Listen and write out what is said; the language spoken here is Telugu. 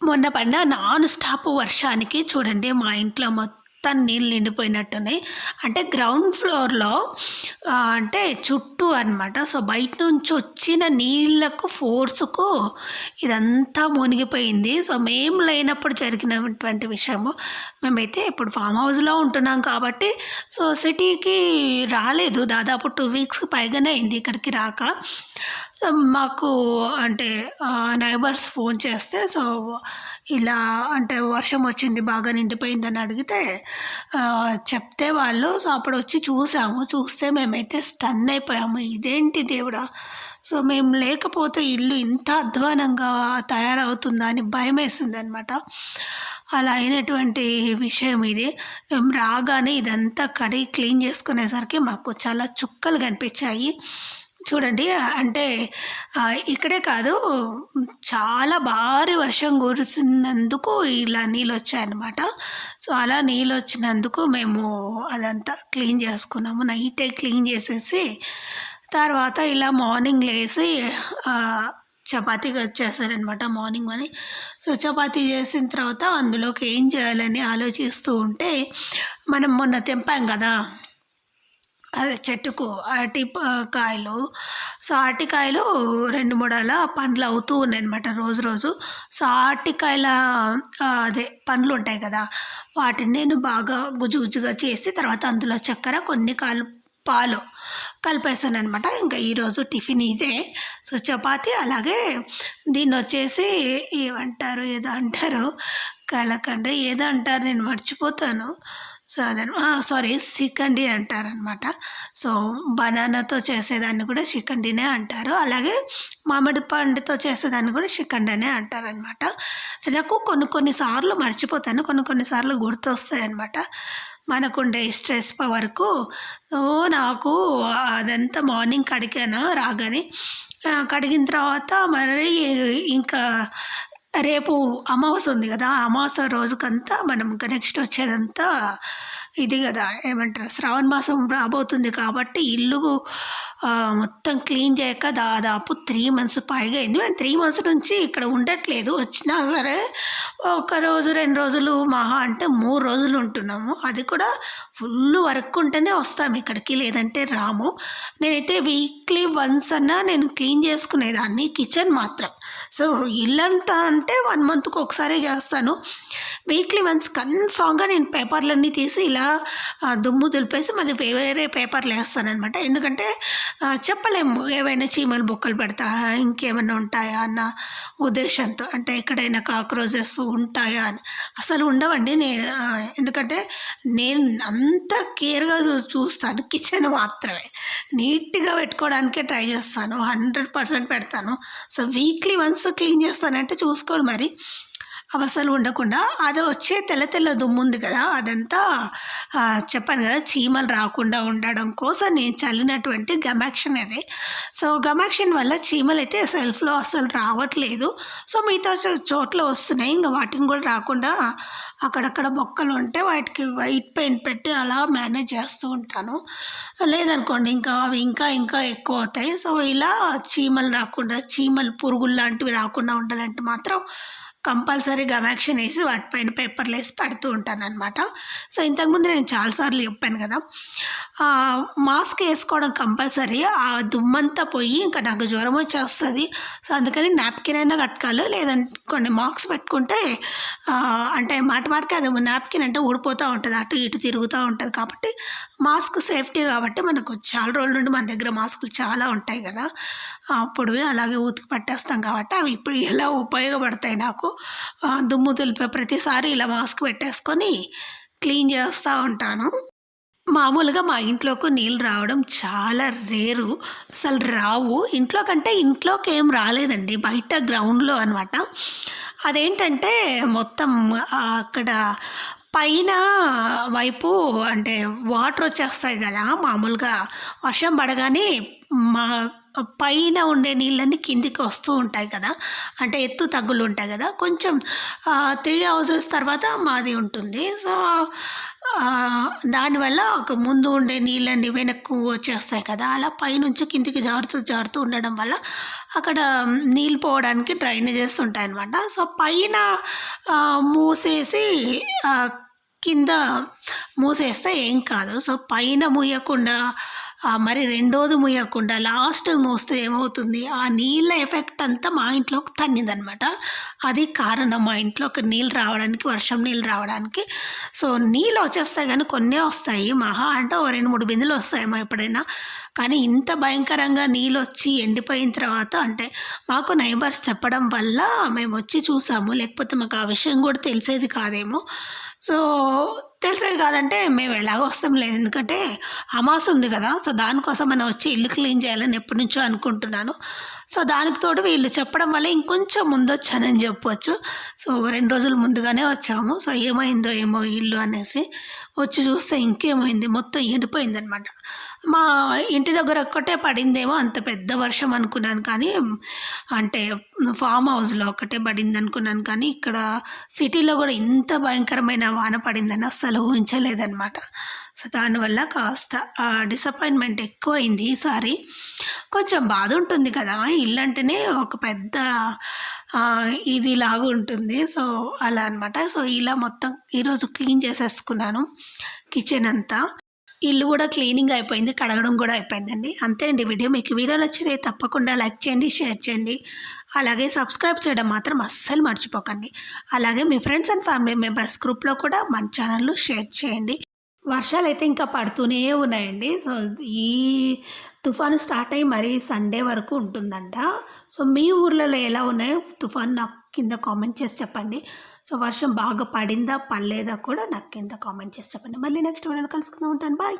మొన్న పడిన నాన్ స్టాప్ వర్షానికి చూడండి మా ఇంట్లో మొత్తం నీళ్ళు నిండిపోయినట్టున్నాయి అంటే గ్రౌండ్ ఫ్లోర్లో అంటే చుట్టూ అన్నమాట. సో బయట నుంచి వచ్చిన నీళ్ళకు ఫోర్స్కు ఇదంతా మునిగిపోయింది. సో మేము లేనప్పుడు జరిగినటువంటి విషయము. మేమైతే ఇప్పుడు ఫామ్ హౌస్లో ఉంటున్నాం కాబట్టి సో సిటీకి రాలేదు. దాదాపు టూ వీక్స్ పైగానే అయింది ఇక్కడికి రాక. సో మాకు అంటే నైబర్స్ ఫోన్ చేస్తే సో ఇలా అంటే వర్షం వచ్చింది బాగా నిండిపోయిందని అడిగితే చెప్తే వాళ్ళు సో అప్పుడు వచ్చి చూసాము చూస్తే మేమైతే స్టన్ అయిపోయాము. ఇదేంటి దేవుడా? సో మేము లేకపోతే ఇల్లు ఇంత అధ్వానంగా తయారవుతుందా? అని భయం వేసింది అనమాట అలా అయినటువంటి విషయం ఇది. మేము రాగానే ఇదంతా కడిగి క్లీన్ చేసుకునేసరికి మాకు చాలా చుక్కలు కనిపించాయి. చూడండి అంటే ఇక్కడే కాదు చాలా భారీ వర్షం కురిసినందుకు ఇలా నీళ్ళు వచ్చాయన్నమాట సో అలా నీళ్ళు వచ్చినందుకు మేము అదంతా క్లీన్ చేసుకున్నాము. నైటే క్లీన్ చేసేసి తర్వాత ఇలా మార్నింగ్ లేసి చపాతీకి వచ్చేసారనమాట మార్నింగ్ అని. సో చపాతీ చేసిన తర్వాత అందులోకి ఏం చేయాలని ఆలోచిస్తూ ఉంటే మనం మొన్న తెంపాం కదా అదే చెట్టుకు అరటి కాయలు. సో అరటికాయలు రెండు మూడు అలా పండ్లు అవుతూ ఉన్నాయి అనమాట రోజు రోజు. సో అరటికాయల అదే పండ్లు ఉంటాయి కదా వాటిని నేను బాగా గుజ్జు గుజ్జుగా చేసి తర్వాత అందులో చక్కెర కొన్ని కాలు పాలు కలిపేసాను అనమాట ఇంకా ఈరోజు టిఫిన్ ఇదే. సో చపాతి అలాగే దీన్ని వచ్చేసి ఏమంటారు ఏదో అంటారు కలకండ ఏదో అంటారు నేను మర్చిపోతాను. సో అదే సారీ సికండి అంటారనమాట సో బనానాతో చేసేదాన్ని కూడా షికండినే అంటారు. అలాగే మామిడి పండుతో చేసేదాన్ని కూడా షికండనే అంటారనమాట సో నాకు కొన్ని కొన్నిసార్లు మర్చిపోతాను. కొన్ని కొన్నిసార్లు గుర్తొస్తాయి అనమాట మనకుండే స్ట్రెస్ పవర్కు. ఓ నాకు అదంతా మార్నింగ్ కడిగాను రాగానే. కడిగిన తర్వాత మరి ఇంకా రేపు అమావాస్య ఉంది కదా అమావాస అమావాస్య రోజుకంతా మనం నెక్స్ట్ వచ్చేదంతా ఇది కదా ఏమంటారు? శ్రావణ మాసం రాబోతుంది కాబట్టి ఇల్లు మొత్తం క్లీన్ చేయక దాదాపు త్రీ మంత్స్ పైగా అయింది. మేము త్రీ మంత్స్ నుంచి ఇక్కడ ఉండట్లేదు. వచ్చినా సరే ఒక రోజు రెండు రోజులు మహా అంటే మూడు రోజులు ఉంటున్నాము. అది కూడా ఫుల్ వర్క్ ఉంటేనే వస్తాము ఇక్కడికి. లేదంటే రాము. నేనైతే వీక్లీ వన్స్ అన్నా నేను క్లీన్ చేసుకునేదాన్ని కిచెన్ మాత్రం. సో ఇల్లంతా అంటే వన్ మంత్కి ఒకసారి చేస్తాను. వీక్లీ వన్స్ కన్ఫామ్గా నేను పేపర్లన్నీ తీసి ఇలా దుమ్ము దులిపేసి మళ్ళీ వేరే పేపర్లు వేస్తానమాట ఎందుకంటే చెప్పలేము ఏవైనా చీమలు బొక్కలు పెడతా ఇంకేమైనా ఉంటాయా అన్న ఉద్దేశంతో అంటే ఎక్కడైనా కాక్రోచెస్ ఉంటాయా అని. అసలు ఉండవండి నేను ఎందుకంటే నేను అంత కేర్గా చూస్తాను కిచెన్ మాత్రమే. నీట్గా పెట్టుకోవడానికే ట్రై చేస్తాను హండ్రెడ్ పర్సెంట్ పెడతాను. సో వీక్లీ వన్స్ క్లీన్ చేస్తానంటే చూసుకోండి మరి. అసలు ఉండకుండా అది వచ్చే తెల్ల తెల్ల దుమ్ము ఉంది కదా అదంతా చెప్పాను కదా చీమలు రాకుండా ఉండడం కోసం నేను చల్లినటువంటి గమాక్షన్ అది. సో గమాక్షన్ వల్ల చీమలు అయితే సెల్ఫ్లో అసలు రావట్లేదు. సో మిగతా చోట్ల వస్తున్నాయి. ఇంకా వాటిని కూడా రాకుండా అక్కడక్కడ బొక్కలు ఉంటే వాటికి వైట్ పెయింట్ పెట్టి అలా మేనేజ్ చేస్తూ ఉంటాను. లేదనుకోండి ఇంకా అవి ఇంకా ఇంకా ఎక్కువ అవుతాయి. సో ఇలా చీమలు రాకుండా చీమలు పురుగులు లాంటివి రాకుండా ఉండాలంటే మాత్రం కంపల్సరీ గమాక్షన్ వేసి వాటిపైన పేపర్లు వేసి పెడుతూ ఉంటాను అనమాట సో ఇంతకుముందు నేను చాలాసార్లు చెప్పాను కదా మాస్క్ వేసుకోవడం కంపల్సరీ. ఆ దుమ్మంతా పోయి ఇంకా నాకు జ్వరం వచ్చేస్తుంది. సో అందుకని నాప్కిన్ అయినా కట్టుకోవాలి లేదంటే కొన్ని మాస్క్ పెట్టుకుంటే అంటే మాట మాటకి అది నాప్కిన్ అంటే ఊడిపోతూ ఉంటుంది అటు ఇటు తిరుగుతూ ఉంటుంది కాబట్టి మాస్క్ సేఫ్టీ కాబట్టి మనకు చాలా రోజుల నుండి మన దగ్గర మాస్కులు చాలా ఉంటాయి కదా. అప్పుడు అలాగే ఉతికి పట్టేస్తాం కాబట్టి అవి ఇప్పుడు ఎలా ఉపయోగపడతాయి నాకు? దుమ్ము దులిపే ప్రతిసారి ఇలా మాస్క్ పెట్టేసుకొని క్లీన్ చేస్తూ ఉంటాను. మామూలుగా మా ఇంట్లోకి నీళ్ళు రావడం చాలా రేరు. అసలు రావు. ఇంట్లో కంటే ఇంట్లోకి ఏం రాలేదండి. బయట గ్రౌండ్లో అనమాట అదేంటంటే మొత్తం అక్కడ పైన వైపు అంటే వాటర్ వచ్చేస్తాయి కదా మామూలుగా వర్షం పడగానే మా పైన ఉండే నీళ్ళన్నీ కిందికి వస్తూ ఉంటాయి కదా అంటే ఎత్తు తగ్గులు ఉంటాయి కదా కొంచెం త్రీ హౌసెస్ తర్వాత మాది ఉంటుంది. సో దానివల్ల ఒక ముందు ఉండే నీళ్ళన్నీ వెనక్కు వచ్చేస్తాయి కదా. అలా పైనుంచి కిందికి జారుతూ జారుతూ ఉండడం వల్ల అక్కడ నీళ్ళు పోవడానికి డ్రైనేజెస్ ఉంటాయి అన్నమాట సో పైన మూసేసి కింద మూసేస్తే ఏం కాదు. సో పైన మూయకుండా మరి రెండోది మూయకుండా లాస్ట్ మూస్తే ఏమవుతుంది? ఆ నీళ్ళ ఎఫెక్ట్ అంతా మా ఇంట్లోకి తన్నిందనమాట. అది కారణం మా ఇంట్లోకి నీళ్ళు రావడానికి వర్షం నీళ్ళు రావడానికి. సో నీళ్ళు వచ్చేస్తాయి కానీ కొన్నే వస్తాయి. మహా అంటే ఓ రెండు మూడు బిందులు వస్తాయేమో ఎప్పుడైనా. కానీ ఇంత భయంకరంగా నీళ్ళు వచ్చి ఎండిపోయిన తర్వాత అంటే మాకు నైబర్స్ చెప్పడం వల్ల మేము వచ్చి చూసాము. లేకపోతే మాకు ఆ విషయం కూడా తెలిసేది కాదేమో. సో తెలిసేది కాదంటే మేము ఎలాగో వస్తాం లేదు. ఎందుకంటే అమాస ఉంది కదా సో దానికోసం మనం వచ్చి ఇల్లు క్లీన్ చేయాలని ఎప్పటి నుంచో అనుకుంటున్నాను. సో దానికి తోడు వీళ్ళు చెప్పడం వల్ల ఇంకొంచెం ముందు వచ్చానని చెప్పవచ్చు సో రెండు రోజులు ముందుగానే వచ్చాము. సో ఏమైందో ఏమో ఇల్లు అనేసి వచ్చి చూస్తే ఇంకేమైంది? మొత్తం ఎండిపోయింది అనమాట మా ఇంటి దగ్గర ఒక్కటే పడిందేమో అంత పెద్ద వర్షం అనుకున్నాను కానీ అంటే ఫామ్ హౌస్లో ఒకటే పడింది అనుకున్నాను కానీ ఇక్కడ సిటీలో కూడా ఇంత భయంకరమైన వాన పడిందని అస్సలు ఊహించలేదన్నమాట. సో దానివల్ల కాస్త డిసప్పాయింట్మెంట్ ఎక్కువైంది ఈసారి. కొంచెం బాధ ఉంటుంది కదా ఇల్లు అంటేనే ఒక పెద్ద ఇది లాగా ఉంటుంది. సో అలా అనమాట సో ఇలా మొత్తం ఈరోజు క్లీన్ చేసేసుకున్నాను కిచెన్ అంతా. ఇల్లు కూడా క్లీనింగ్ అయిపోయింది కడగడం కూడా అయిపోయిందండి. అంతే అండి వీడియో. మీకు వీడియో నచ్చితే తప్పకుండా లైక్ చేయండి షేర్ చేయండి. అలాగే సబ్స్క్రైబ్ చేయడం మాత్రం అస్సలు మర్చిపోకండి. అలాగే మీ ఫ్రెండ్స్ అండ్ ఫ్యామిలీ మెంబర్స్ గ్రూప్లో కూడా మన ఛానల్ను షేర్ చేయండి. వర్షాలు అయితే ఇంకా పడుతూనే ఉన్నాయండి. సో ఈ తుఫాను స్టార్ట్ అయ్యి మరీ సండే వరకు ఉంటుందంట. సో మీ ఊర్లలో ఎలా ఉన్నాయో తుఫాన్ నాకు కింద కామెంట్ చేసి చెప్పండి. సో వర్షం బాగా పడిందా పడలేదా కూడా నాకు కింద కామెంట్ చేసి చెప్పండి. మళ్ళీ నెక్స్ట్ వీడియోలో కలుసుకుందాం ఉంటాను. బాయ్.